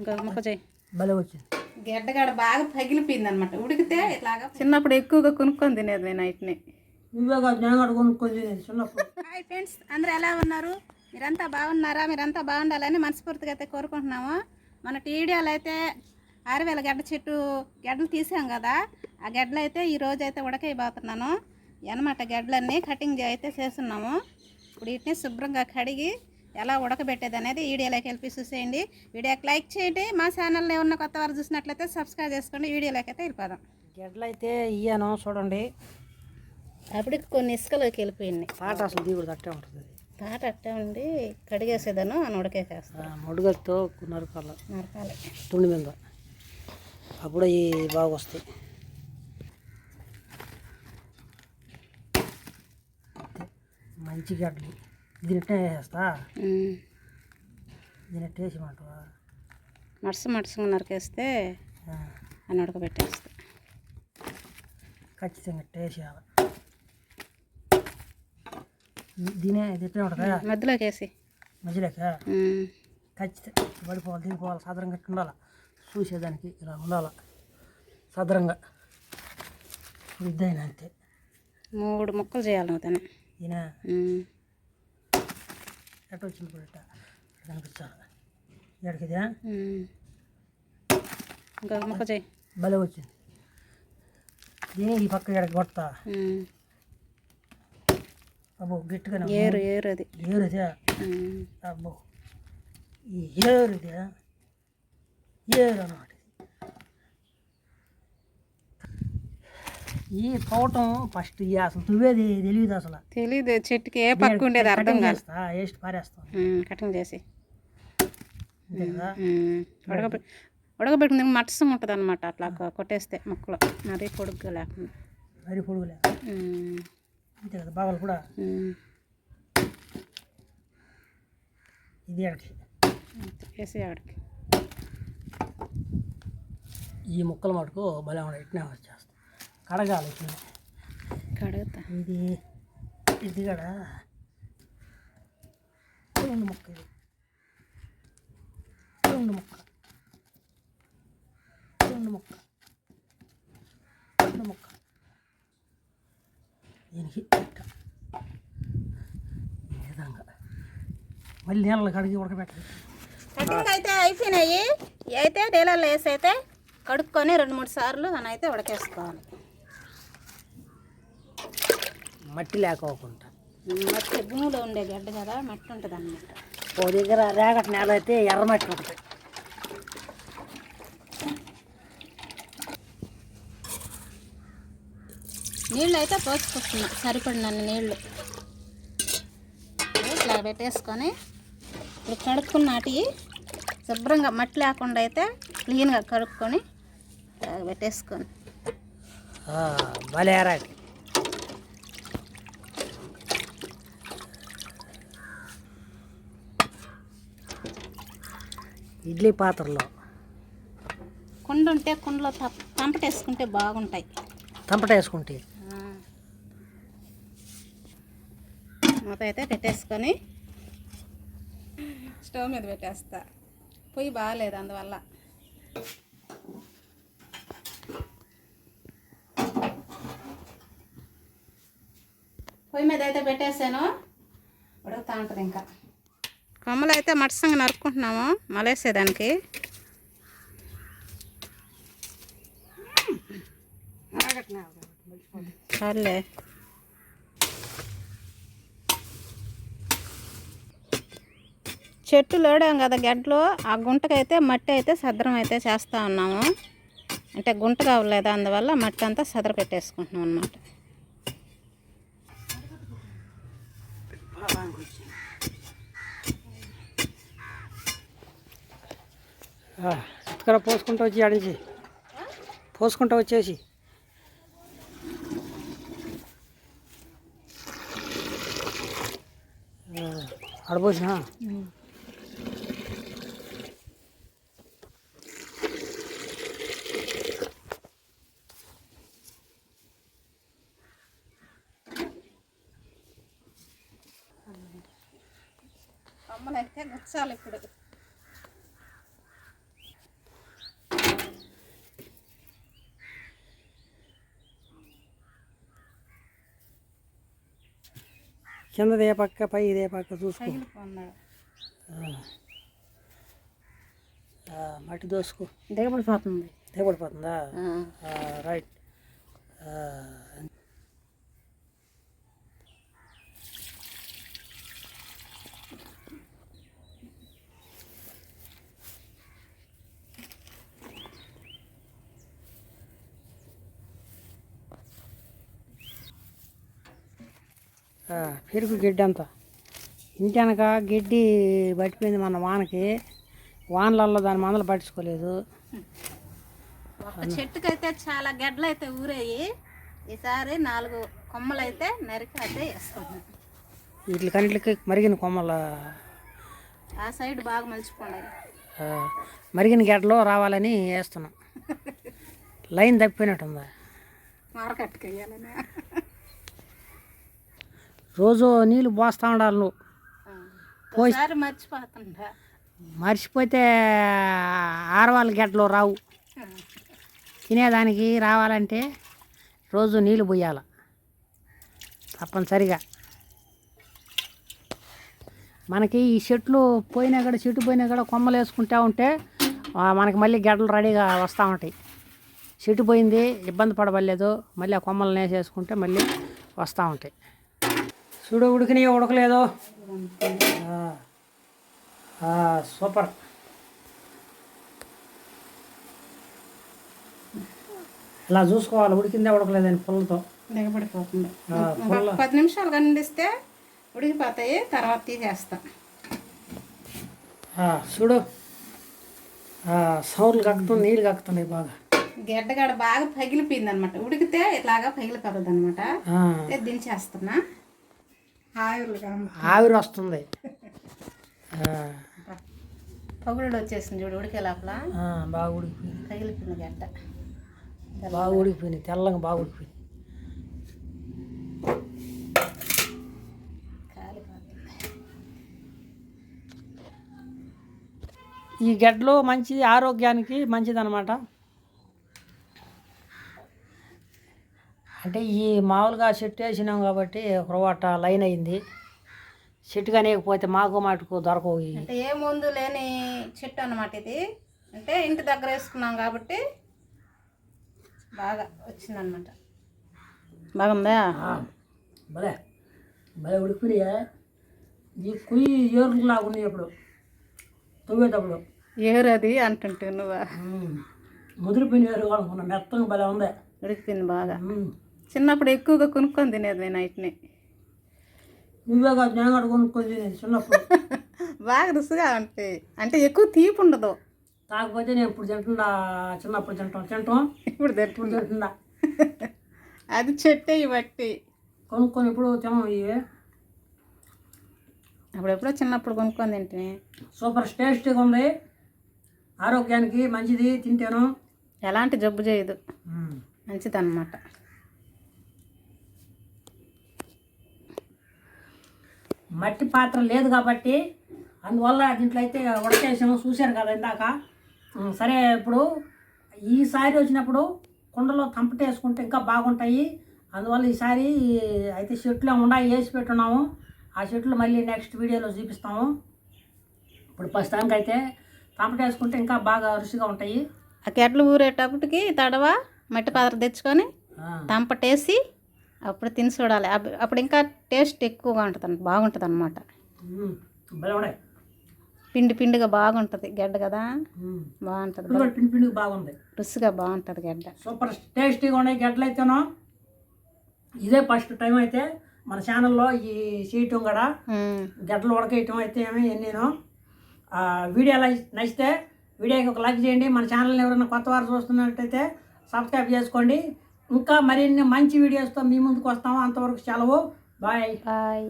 ఇంకా మొక్క చేయి భలే వచ్చింది. గడ్డగాడ బాగా పగిలిపోయింది అనమాట ఉడికితే ఇట్లాగా చిన్నప్పుడు ఎక్కువగా కొనుక్కొని తినేది నేను నైట్ని. నువ్వే కాదు నేను కూడా కొనుక్కొని తినేది చిన్నప్పుడు. హాయ్ ఫ్రెండ్స్ అందరూ ఎలా ఉన్నారు? మీరంతా బాగున్నారా? మీరంతా బాగుండాలని మనస్ఫూర్తిగా అయితే కోరుకుంటున్నాము. మన టీడీఆలు అయితే ఆరువేల గడ్డ చెట్టు గడ్డలు తీసాం కదా. ఆ గడ్డలు అయితే ఈ రోజు అయితే ఉడకైపోతున్నాను. అనమాట గడ్డలన్నీ కటింగ్ అయితే చేస్తున్నాము. ఇప్పుడు వీటిని శుభ్రంగా కడిగి ఎలా ఉడకబెట్టేది అనేది వీడియోలోకి వెళ్ళి చూసేయండి. వీడియోకి లైక్ చేయండి. మా ఛానల్లో ఉన్న కొత్త వారు చూసినట్లయితే సబ్స్క్రైబ్ చేసుకోండి. వీడియోలోకి అయితే వెళ్ళిపోదాం. గడ్డలైతే ఇయ్యాను చూడండి. అప్పటికి కొన్ని ఇసుకలోకి వెళ్ళిపోయింది పాట అసలు దిగుడు అట్టే ఉంటుంది. తాట అట్టే ఉండి కడిగేసేదాను అని ఉడకేసేస్తాను ముడుగతో నరకాల. నరకాలి. తుండి మీద అప్పుడు ఈ బాగా వస్తాయి. మంచి గడ్డలు. దీనిట్టే వేస్తా దీనిట్టే వేసేమంటావా మడుసు మడుసుగా నరికేస్తే అని ఉడకబెట్టేస్తా ఖచ్చితంగా వేసేయాలి దీనే దిట్టే ఉంటుందా? మధ్యలోకి వేసి మధ్యలోక. ఖచ్చితంగా పడిపోవాలి దిగిపోవాలి సదరంగా గట్టి ఉండాలి? చూసేదానికి ఇలా ఉండాలి? సదరంగా ఇప్పుడు ఇద్దైనా అంతే. మూడు ముక్కలు చేయాలి దాన్ని ఈయన. ఎట్ట వచ్చింది ఎక్కడికిదా ఉమ్. ఇంకా ముక్క చేయి భలే వచ్చింది. దీని ఈ పక్క ఎడకి కొడతా. అబ్బో గట్టిగానే ఉంది. ఏరు ఏరు అది. ఏరుదే ఉమ్. అబ్బో ఈ ఏరుదే ఏరు అన్నమాట. ఈ పోవటం ఫస్ట్ ఈ అసలు తువ్వేది తెలియదు అసలు. తెలీదు చెట్టుకి ఏ పక్క ఉండేది అర్థం కాదు. చేస్తా వేస్ట్ పారేస్తాం. కటింగ్ చేసి. అంతే కదా ఉమ్. ఉడకబె ఉడకబెట్టింది మట్సం ఉంటుంది అనమాట అట్లా కొట్టేస్తే ముక్కలు. మరీ పొడుగ్గా లేకుండా. మరి పొడుగులే ఉమ్. అంతే కదా బావలు కూడా. ఇది అంతే. వేసి ఆవిడకి ఈ ముక్కలు మటుకు భలే ఉన్నాయి ఇట్నే వచ్చేస్తాం కడగాలి కడుగుతా. ఇది ఇది కూడా రెండు ముక్క ఇది. రెండు ముక్క రెండు ముక్క రెండు ముక్క దీనికి ఇట్ట. ఈ విధంగా. మళ్ళీ నీళ్ళలో కడిగి ఉడకబెట్టాలి. కటింగ్ అయితే అయిపోయినాయి. అయితే నీళ్ళల్లో వేసి అయితే కడుక్కొని రెండు మూడు సార్లు అని అయితే ఉడకేసుకోవాలి. మట్టి లేకోకుండా. మట్టి భూమిలో ఉండే గడ్డ కదా మట్టి ఉంటుంది అన్నమాట. ఓ దగ్గర రేగటి నేల అయితే ఎర్రమట్టి ఉంటుంది. నీళ్ళు అయితే పోసుకొస్తున్నా సరిపడినన్ని నీళ్ళు. ఇట్లా పెట్టేసుకొని ఇప్పుడు కడుక్కున్నాటి శుభ్రంగా మట్టి లేకుండా అయితే క్లీన్గా కడుక్కొని పెట్టేసుకొని. భలే ఇడ్లీ పాత్రలో. కుండ ఉంటే కుండలో తప్ తంపటేసుకుంటే బాగుంటాయి. తంపట వేసుకుంటే ఆ. మూత అయితే పెట్టేసుకొని స్టవ్ మీద పెట్టేస్తా. పొయ్యి బాగాలేదు అందువల్ల. పొయ్యి మీద అయితే పెట్టేసాను. ఉడుకుతా ఉంటుంది ఇంకా. కొమ్మలు అయితే మట్సంగా నరుక్కుంటున్నాము మలేసేదానికి. సర్లే. చెట్టు లోడాం కదా గడ్డలో ఆ గుంటకైతే మట్టి అయితే సద్రం అయితే చేస్తూ ఉన్నాము. అంటే గుంట కావలేదు అందువల్ల మట్టి అంతా సదర పెట్టేసుకుంటున్నాం అనమాట ఇక్కడ పోసుకుంటూ వచ్చి ఆడించి పోసుకుంటూ వచ్చేసి. ఆడపోసినా కొమ్మలు అయితే గుచ్చాలి ఇప్పుడు. కిందది ఏ పక్క పై ఇదే పక్క చూసుకో. మట్టి దోసుకో. దిగబడిపోతుంది. దిగబడిపోతుందా? రైట్. పెరుగు గడ్డి అంతా. ఇంటి వెనక గడ్డి పట్టిపోయింది మన వానకి. వానలల్లో దాని మందలు పట్టించుకోలేదు. ఒక చెట్టుకైతే చాలా గెడ్డలు అయితే ఊరేయి. ఈసారి నాలుగు కొమ్మలు అయితే నరికి అయితే వేసుకున్నాం వీటి కన్నిటికి మరిగిన కొమ్మల. ఆ సైడ్ బాగా మలిచిపోయి మరిగిన గడ్డలో రావాలని వేస్తున్నాం. లైన్ తప్పిపోయినట్టుందా. మార్కెట్కి వేయాలని. రోజు నీళ్ళు పోస్తూ ఉండాలి నువ్వు. మర్చిపోతుంటా. మర్చిపోతే ఆరవాళ్ళ గడ్డలో రావు. తినేదానికి రావాలంటే రోజు నీళ్ళు పోయాల. తప్పనిసరిగా. మనకి ఈ చెట్లు పోయినా కూడా చెట్టు పోయినా కూడా కొమ్మలు వేసుకుంటా ఉంటే మనకి మళ్ళీ గడ్డలు రెడీగా వస్తూ ఉంటాయి. చెట్టు పోయింది ఇబ్బంది పడవలేదు మళ్ళీ ఆ కొమ్మలు వేసేసుకుంటే మళ్ళీ వస్తూ ఉంటాయి. చూడు ఉడికినాయి ఉడకలేదు. సూపర్. ఇలా చూసుకోవాలి ఉడికిందే ఉడకలేదని పుల్లతో. దిగబడిపోతుంది. పది నిమిషాలు కండిస్తే ఉడికిపోతాయి తర్వాత తీసేస్తాం. చూడు. సౌర్లు కక్కుతుంది నీళ్ళు కక్కుతున్నాయి బాగా. గడ్డగడ బాగా పగిలిపోయింది అనమాట ఉడికితే ఇలాగా పగిలిపోతుంది అనమాట దించేస్తున్నా. ఆవిరి వస్తుంది పగుడు వచ్చేసింది చూడు ఉడికే లోపల. ఆ, బాగా ఉడికిపోయింది. పగిలిపోయింది గడ్డ. బాగా ఉడికిపోయింది తెల్లగా బాగా ఉడికిపోయింది. ఈ గడ్డలు మంచిది ఆరోగ్యానికి మంచిది అనమాట అంటే ఈ మామూలుగా చెట్టు వేసినాం కాబట్టి ఒకరవాట లైన్ అయింది. చెట్టు కనేకపోతే మాకు మాటకు దొరకవు. అంటే ఏ మందు లేని చెట్టు అన్నమాట ఇది. అంటే ఇంటి దగ్గర వేసుకున్నాం కాబట్టి బాగా వచ్చిందనమాట బాగుందా? భలే భలే ఉడికిపోయా ఈ కుయ్యి ఏరుకు లాగున్నాయి ఇప్పుడు తవ్వేటప్పుడు. ఏరు అది అంటుంటే నువ్వు? ముదిరిపోయిన ఏరు అనుకున్నా మెత్తగా భలే ఉంది. ఉడికిపోయింది బాగా. చిన్నప్పుడు ఎక్కువగా కొనుక్కొని తినేది నేను నైట్ని. నువ్వే కాదు నేను కూడా కొనుక్కొని తినేది చిన్నప్పుడు. బాగా రుచిగా ఉంటాయి అంటే ఎక్కువ తీపి ఉండదు. కాకపోతే నేను ఇప్పుడు తింటున్నా చిన్నప్పుడు తింటాం తింటాం. ఇప్పుడు తింటున్నా. తింటున్నా. అది చెట్టే బట్టి కొనుక్కొని ఇప్పుడు తినం ఇవి. అప్పుడెప్పుడో చిన్నప్పుడు కొనుక్కొని తింటే. సూపర్ టేస్టీగా ఉంది. ఆరోగ్యానికి మంచిది తింటాను. ఎలాంటి జబ్బు చేయదు. మంచిదన్నమాట. మట్టి పాత్ర లేదు కాబట్టి అందువల్ల దీంట్లో అయితే ఉడకేసాము చూశారు కదా ఇందాక. సరే ఇప్పుడు ఈసారి వచ్చినప్పుడు కుండలో తంపట వేసుకుంటే ఇంకా బాగుంటాయి. అందువల్ల ఈసారి అయితే చెట్లు ఉన్నాయి వేసి పెట్టున్నాము. ఆ చెట్లు మళ్ళీ నెక్స్ట్ వీడియోలో చూపిస్తాము. ఇప్పుడు ప్రస్తుతానికి అయితే తంపట వేసుకుంటే ఇంకా బాగా రుచిగా ఉంటాయి. ఆ గెడ్లు ఊరేటప్పటికి తడవ మట్టి పాత్ర తెచ్చుకొని తంపటేసి అప్పుడు తిని చూడాలి. అప్- అప్పుడు ఇంకా టేస్ట్ ఎక్కువగా ఉంటుంది బాగుంటుంది అనమాట పిండి పిండిగా బాగుంటుంది. గడ్డ కదా. బాగుంటుంది. పిండి బాగుంది. రుచిగా బాగుంటుంది గడ్డ. సూపర్ టేస్టీగా ఉన్నాయి గడ్డలు అయితేనో ఇదే ఫస్ట్ టైం అయితే మన ఛానల్లో ఈ చేయటం కూడా. గడ్డలు ఉడకేయటం అయితే ఏమి నేను వీడియో నచ్చితే వీడియోకి ఒక లైక్ చేయండి. మన ఛానల్ని ఎవరైనా కొత్త వారు చూస్తున్నట్టయితే సబ్స్క్రైబ్ చేసుకోండి. ఇంకా మరిన్ని మంచి వీడియోస్తో మీ ముందుకు వస్తాము అంతవరకు సెలవు. Bye bye